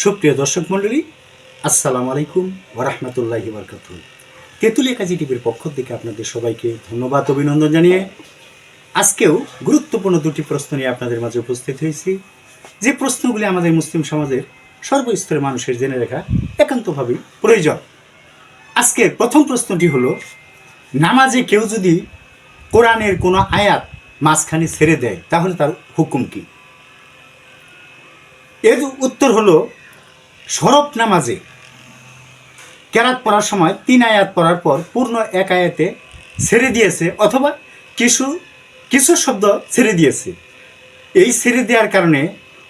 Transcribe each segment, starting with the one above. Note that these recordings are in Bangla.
সুপ্রিয় দর্শক মণ্ডলী, আসসালামু আলাইকুম ওরহমতুল্লাহি বরকাত তেঁতুলিয়া কাজী টিভির পক্ষ থেকে আপনাদের সবাইকে ধন্যবাদ, অভিনন্দন জানিয়ে আজকেও গুরুত্বপূর্ণ দুটি প্রশ্ন নিয়ে আপনাদের মাঝে উপস্থিত হয়েছি। যে প্রশ্নগুলি আমাদের মুসলিম সমাজের সর্বস্তরের মানুষের জেনে রাখা একান্তভাবেই প্রয়োজন। আজকের প্রথম প্রশ্নটি হলো, নামাজে কেউ যদি কোরআনের কোনো আয়াত মাঝখানে ছেড়ে দেয়, তাহলে তার হুকুম কী? এর উত্তর হলো সরব নামাজে। কেরাত পড়ার সময় তিন আয়াত পড়ার পর পূর্ণ এক আয়াতে ছেড়ে দিয়েছে অথবা কিছু কিছু শব্দ ছেড়ে দিয়েছে। এই ছেড়ে দেওয়ার কারণে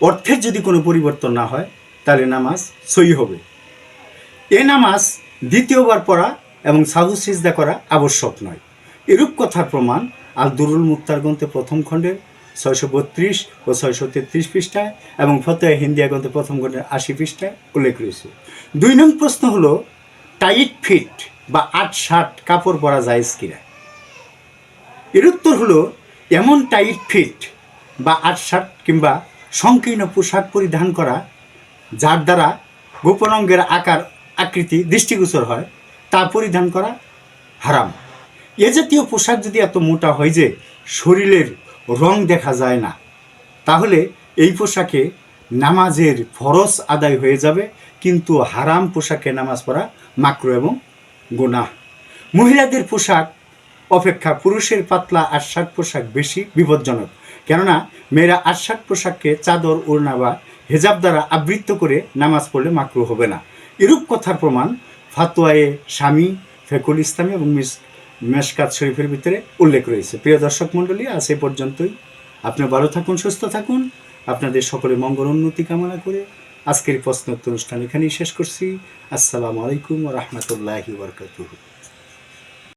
অর্থের যদি কোনো পরিবর্তন না হয়, তাহলে নামাজ সই হবে। এ নামাজ দ্বিতীয়বার পড়া এবং সাহু সিজদা করা আবশ্যক নয়। এরূপ কথার প্রমাণ আল দুরুল মুক্তার গ্রন্থে প্রথম খণ্ডের ছয়শো বত্রিশ ও ছয়শো তেত্রিশ পৃষ্ঠায় এবং ফতোয়া হিন্দিয়া গ্রন্থে প্রথম খণ্ডের আশি পৃষ্ঠায় উল্লেখ রয়েছে। দুই নং প্রশ্ন হলো, টাইট ফিট বা আট শার্ট কাপড় পরা যায় কিনা? এর উত্তর হলো, এমন টাইট ফিট বা আট শার্ট কিংবা সংকীর্ণ পোশাক পরিধান করা, যার দ্বারা গোপনাঙ্গের আকার, আকৃতি, দৃষ্টিগোচর হয়, তা পরিধান করা হারাম। এ জাতীয় পোশাক যদি এত মোটা হয় যে শরীরের রং দেখা যায় না। তাহলে এই পোশাকে নামাজের ফরজ আদায় হয়ে যাবে, কিন্তু হারাম পোশাকে নামাজ পড়া মাকরু এবং গোনাহ। মহিলাদের পোশাক অপেক্ষা পুরুষের পাতলা আশাক পোশাক বেশি বিপজ্জনক। কেননা মেয়েরা আশাক পোশাককে চাদর, ওড়না বা হেজাব দ্বারা আবৃত্ত করে নামাজ পড়লে মাকরু হবে না। এরূপ কথার প্রমাণ ফাতোয়ায়ে স্বামী ফেকুল ইসলামী এবং মিস মেশকাত শরীফের ভিতরে উল্লেখ রয়েছে। প্রিয় দর্শক মণ্ডলী, আজ এ পর্যন্তই। আপনি ভালো থাকুন, সুস্থ থাকুন। আপনাদের সকলে মঙ্গল উন্নতি কামনা করে আজকের প্রশ্নোত্তর অনুষ্ঠান এখানেই শেষ করছি। আসসালামু আলাইকুম রহমতুল্লাহি বরকাতুহ।